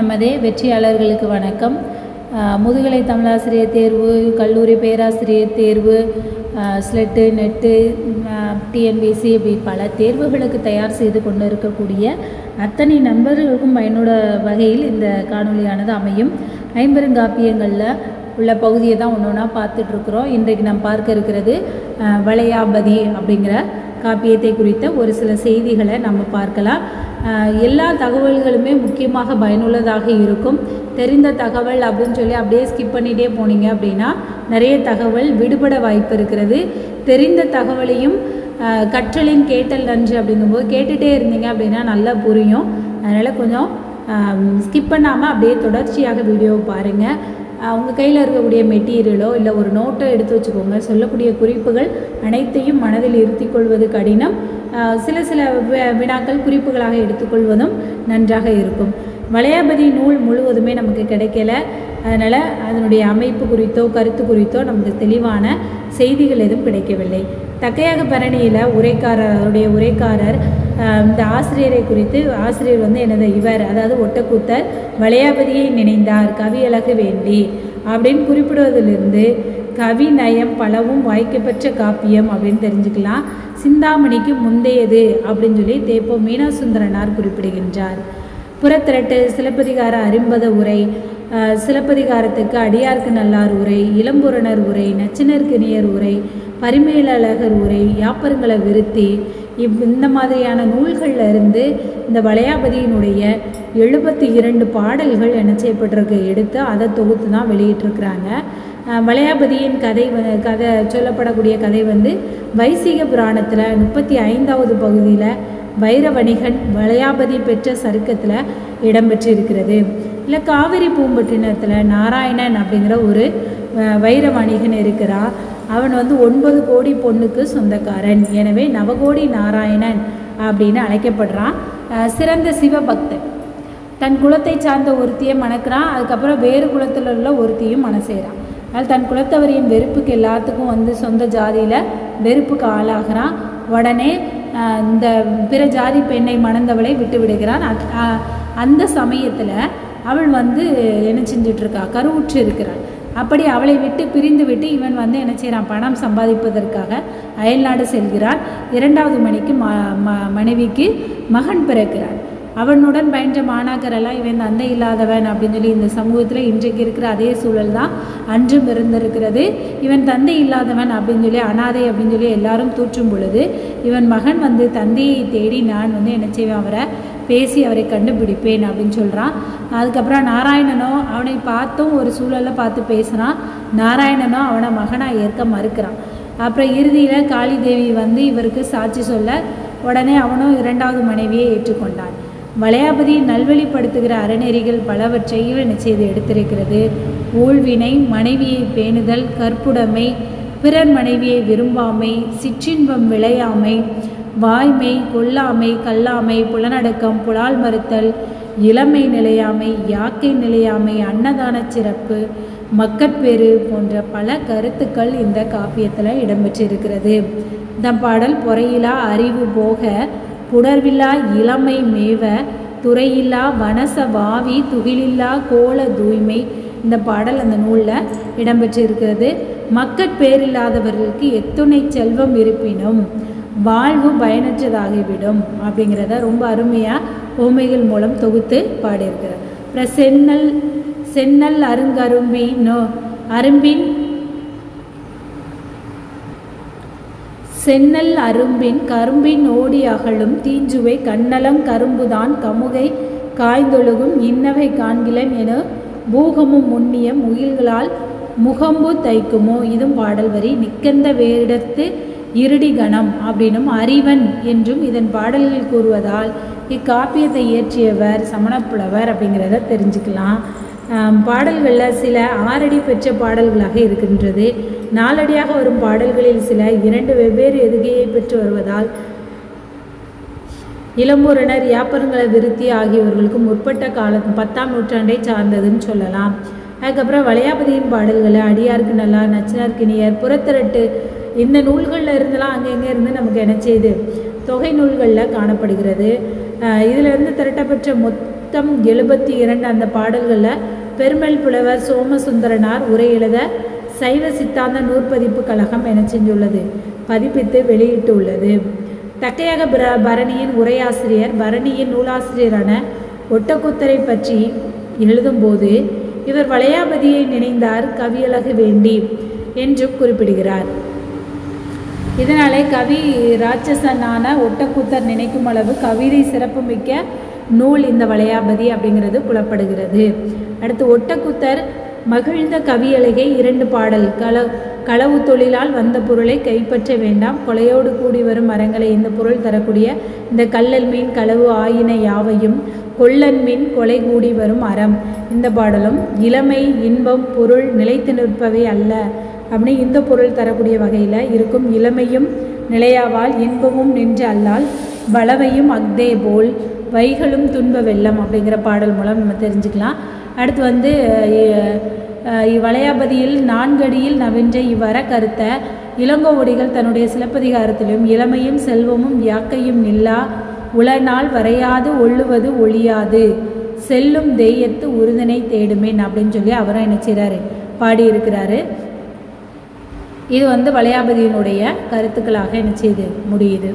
நமதே வெற்றியாளர்களுக்கு வணக்கம். முதுகலை தமிழாசிரியர் தேர்வு கல்லூரி பேராசிரியர் தேர்வு ஸ்லெட்டு நெட்டு டிஎன்பிசி இப்படி பல தேர்வுகளுக்கு தயார் செய்து கொண்டு இருக்கக்கூடிய அத்தனை நண்பர்களுக்கும் பயனுள்ள வகையில் இந்த காணொளியானது அமையும். ஐம்பெருங்காப்பியங்களில் உள்ள பகுதியை தான் ஒன்று ஒன்றா பார்த்துட்ருக்குறோம் இன்றைக்கு நாம் பார்க்க இருக்கிறது வளையாபதி அப்படிங்கிற காப்பியத்தை குறித்த ஒரு சில செய்திகளை நம்ம பார்க்கலாம். எல்லா தகவல்களுமே முக்கியமாக பயனுள்ளதாக இருக்கும். தெரிந்த தகவல் அப்படின்னு சொல்லி அப்படியே ஸ்கிப் பண்ணிகிட்டே போனீங்க அப்படின்னா நிறைய தகவல் விடுபட வாய்ப்பு இருக்கிறது. தெரிந்த தகவலையும் கற்றலின் கேட்டல் நன்று அப்படிங்கும்போது கேட்டுகிட்டே இருந்தீங்க அப்படின்னா நல்லா புரியும். அதனால் கொஞ்சம் ஸ்கிப் பண்ணாமல் அப்படியே தொடர்ச்சியாக வீடியோவை பாருங்கள் உங்கள் கையில் இருக்கக்கூடிய மெட்டீரியலோ இல்லை ஒரு நோட்டோ எடுத்து வச்சுக்கோங்க. சொல்லக்கூடிய குறிப்புகள் அனைத்தையும் மனதில் இருத்திக்கொள்வது கடினம். சில சில வி- வினாக்கள் குறிப்புகளாக எடுத்துக்கொள்வதும் நன்றாக இருக்கும். வளையாபதி நூல் முழுவதுமே நமக்கு கிடைக்கல. அதனால் அதனுடைய அமைப்பு குறித்தோ கருத்து குறித்தோ நமக்கு தெளிவான செய்திகள் எதுவும் கிடைக்கவில்லை. தக்கையாக பரணியில் உரைக்காரர் அதனுடைய உரைக்காரர் இந்த ஆசிரியரை குறித்து ஆசிரியர் வந்து எனது இவர் அதாவது ஒட்டக்கூத்தர் வளையாபதியை நினைந்தார் கவியழகு வேண்டி அப்படின்னு குறிப்பிடுவதிலிருந்து கவி நயம் பலவும் வாய்க்கப்பெற்ற காப்பியம் அப்படின்னு தெரிஞ்சுக்கலாம். சிந்தாமணிக்கு முந்தையது அப்படின்னு சொல்லி தேப்போ மீனாசுந்தரனார் குறிப்பிடுகின்றார். புறத்திரட்டு சிலப்பதிகார அரிம்பத உரை சிலப்பதிகாரத்துக்கு அடியார்க்கு நல்லார் உரை இளம்புறனர் உரை நச்சினர்கிணியர் உரை பரிமேலழகர் உரை யாப்பருங்களை விருத்தி இவ் இந்த மாதிரியான நூல்களில் இருந்து இந்த வளையாபதியினுடைய எழுபத்தி இரண்டு பாடல்கள் என்ன செய்யப்பட்டிருக்கு எடுத்து அதை தொகுத்து தான் வெளியிட்டிருக்கிறாங்க. வளையாபதியின் கதை வ- கதை சொல்லப்படக்கூடிய கதை வந்து வைசிக புராணத்தில் முப்பத்தி ஐந்தாவது பகுதியில் வைரவணிகன் வளையாபதி பெற்ற சருக்கத்தில் இடம்பெற்றிருக்கிறது. இல்லை காவிரி பூம்பட்டினத்தில் நாராயணன் அப்படிங்கிற ஒரு வைரவணிகன் வைர வணிகன் அவன் வந்து ஒன்பது கோடி பொண்ணுக்கு சொந்தக்காரன். எனவே நவகோடி நாராயணன் அப்படின்னு அழைக்கப்படுறான். சிறந்த சிவபக்தன். தன் குலத்தை சார்ந்த ஒருத்தியை மணக்கிறான். அதுக்கப்புறம் வேறு குலத்தில் உள்ள ஒருத்தியும் மன செய்கிறான். அதனால் தன் குலத்தவரையும் வெறுப்புக்கு எல்லாத்துக்கும் வந்து சொந்த ஜாதியில் வெறுப்புக்கு ஆளாகிறான். உடனே இந்த பிற ஜாதி பெண்ணை மணந்தவளை விட்டு விடுகிறான். அந்த சமயத்தில் அவள் வந்து என்ன செஞ்சுட்டு இருக்கா கருவுற்று இருக்கிறாள். அப்படி அவளை விட்டு பிரிந்து விட்டு இவன் வந்து என்ன செய்கிறான் பணம் சம்பாதிப்பதற்காக அயல்நாடு செல்கிறான் இரண்டாவது மணிக்கு ம ம- மனைவிக்கு மகன் பிறக்கிறான் அவனுடன் பயின்ற மாணாக்கரெல்லாம் இவன் தந்தை இல்லாதவன் அப்படின்னு சொல்லி இந்த சமூகத்தில் இன்றைக்கு இருக்கிற அதே சூழல் தான் அன்றும் இருந்திருக்கிறது. இவன் தந்தை இல்லாதவன் அப்படின்னு சொல்லி அனாதை அப்படின்னு சொல்லி எல்லாரும் தூற்றும் பொழுது இவன் மகன் வந்து தந்தையை தேடி நான் வந்து என்ன செய்வேன் அவரை பேசி அவரை கண்டுபிடிப்பேன் அப்படின்னு சொல்கிறான் அதுக்கப்புறம் நாராயணனோ அவனை பார்த்தும் ஒரு சூழலை பார்த்து பேசுகிறான் நாராயணனோ அவனை மகனாக ஏற்க மறுக்கிறான். அப்புறம் இறுதியில் காளி தேவி வந்து இவருக்கு சாட்சி சொல்ல உடனே அவனும் இரண்டாவது மனைவியை ஏற்றுக்கொண்டான். வளையாபதி நல்வழிப்படுத்துகிற அறநெறிகள் பலவற்றை இவன் செய்து எடுத்திருக்கிறது. ஊழ்வினை மனைவியை பேணுதல் கற்புடைமை பிறர் மனைவியை விரும்பாமை சிற்றின்பம் விளையாமை வாய்மை கொல்லாமை கல்லாமை புலனடக்கம் புலால் மறுத்தல் இளமை நிலையாமை யாக்கை நிலையாமை அன்னதான சிறப்பு மக்கட்பேறு போன்ற பல கருத்துக்கள் இந்த காப்பியத்தில் இடம்பெற்றிருக்கிறது. இந்த பாடல் பொறையிலா அறிவு போக புணர்வில்லா இளமை மேவ துறையில்லா வனச வாவி துகிலில்லா கோல தூய்மை. இந்த பாடல் அந்த நூலில் இடம்பெற்றிருக்கிறது. மக்கட்பேரில்லாதவர்களுக்கு எத்துணை செல்வம் இருப்பினும் வாழ்வு பயனற்றதாகிவிடும் அப்படிங்கிறத ரொம்ப அருமையாக ஓமைகள் மூலம் தொகுத்து பாடியிருக்கிறார். அப்புறம் சென்னல் சென்னல் அருங்கரும்பி நோ அரும்பின் சென்னல் அரும்பின் கரும்பின் ஓடி அகலும் தீஞ்சுவை கண்ணலம் கரும்புதான் கமுகை காய்ந்தொழுகும் இன்னவை காண்கிலன் என பூகமும் முன்னியம் உயில்களால் முகம்பு தைக்குமோ? இதும் பாடல் வரி நிக்கந்த வேரிடத்து இருடி கணம் அப்படின்னும் அறிவன் என்றும் இதன் பாடல்கள் கூறுவதால் இக்காப்பியத்தை இயற்றியவர் சமணப்புலவர் அப்படிங்கிறத தெரிஞ்சுக்கலாம். பாடல்களில் சில ஆறடி பெற்ற பாடல்களாக இருக்கின்றது. நாளடியாக வரும் பாடல்களில் சில இரண்டு வெவ்வேறு எதுகையை பெற்று வருவதால் இளம்பூரணர் யாப்பருங்கள விருத்தி ஆகியவர்களுக்கு முற்பட்ட காலம் பத்தாம் நூற்றாண்டை சார்ந்ததுன்னு சொல்லலாம். அதுக்கப்புறம் வளையாபதியின் பாடல்களை அடியாருக்கு நல்லா நச்சினார்க்கினியர் புறத்திரட்டு இந்த நூல்களில் இருந்தெல்லாம் அங்கங்கே இருந்து நமக்கு என்ன செய்யுது தொகை நூல்களில் காணப்படுகிறது. இதிலிருந்து திரட்டப்பெற்ற மொத்தம் எழுபத்தி இரண்டு அந்த பாடல்களில் பெருமல் புலவர் சோமசுந்தரனார் உரை எழுத சைவ சித்தாந்த நூற்பதிப்பு கழகம் என செஞ்சுள்ளது பதிப்பித்து வெளியிட்டுள்ளது. தக்கையக பிர பரணியின் உரையாசிரியர் பரணியின் நூலாசிரியரான ஒட்டக்குத்தரை பற்றி எழுதும்போது இவர் வளையாபதியை நினைந்தார் கவியழகு வேண்டி என்றும் குறிப்பிடுகிறார். இதனாலே கவி ராட்சசனான ஒட்டக்கூத்தர் நினைக்கும் அளவு கவிதை சிறப்புமிக்க நூல் இந்த வளையாபதி அப்படிங்கிறது புலப்படுகிறது. அடுத்து ஒட்டக்கூத்தர் மகிழ்ந்த கவியழகை இரண்டு பாடல். கள களவு தொழிலால் வந்த பொருளை கைப்பற்ற வேண்டாம். கொலையோடு கூடி வரும் மரங்களை இந்த பொருள் தரக்கூடிய இந்த கல்லல் மீன் களவு ஆயின யாவையும் கொள்ளன் மீன் கொலை கூடி வரும் அறம். இந்த பாடலும் இளமை இன்பம் பொருள் நிலைத்து நிற்பவை அல்ல. அப்படின்னு இந்த பொருள் தரக்கூடிய வகையில் இருக்கும் இளமையும் நிலையாவால் இன்பமும் நின்று அல்லால் பலவையும் அக்தே போல் வைகளும் துன்ப வெள்ளம் அப்படிங்கிற பாடல் மூலம் நம்ம தெரிஞ்சுக்கலாம். அடுத்து வந்து வளையாபதியில் இவ்வளையாபதியில் நான்கடியில் நவின்ற இவ்வர கருத்த இளங்கோவடிகள் தன்னுடைய சிலப்பதிகாரத்திலும் இளமையும் செல்வமும் யாக்கையும் நில்லா உளநாள் வரையாது ஒள்ளுவது ஒழியாது செல்லும் தெய்யத்து உறுதினை தேடுமேன் அப்படின்னு சொல்லி அவரும் என்ன செய்கிறாரு பாடியிருக்கிறாரு. இது வந்து வளையாபதியினுடைய கருத்துக்களாக என்ன செய்து முடியுது.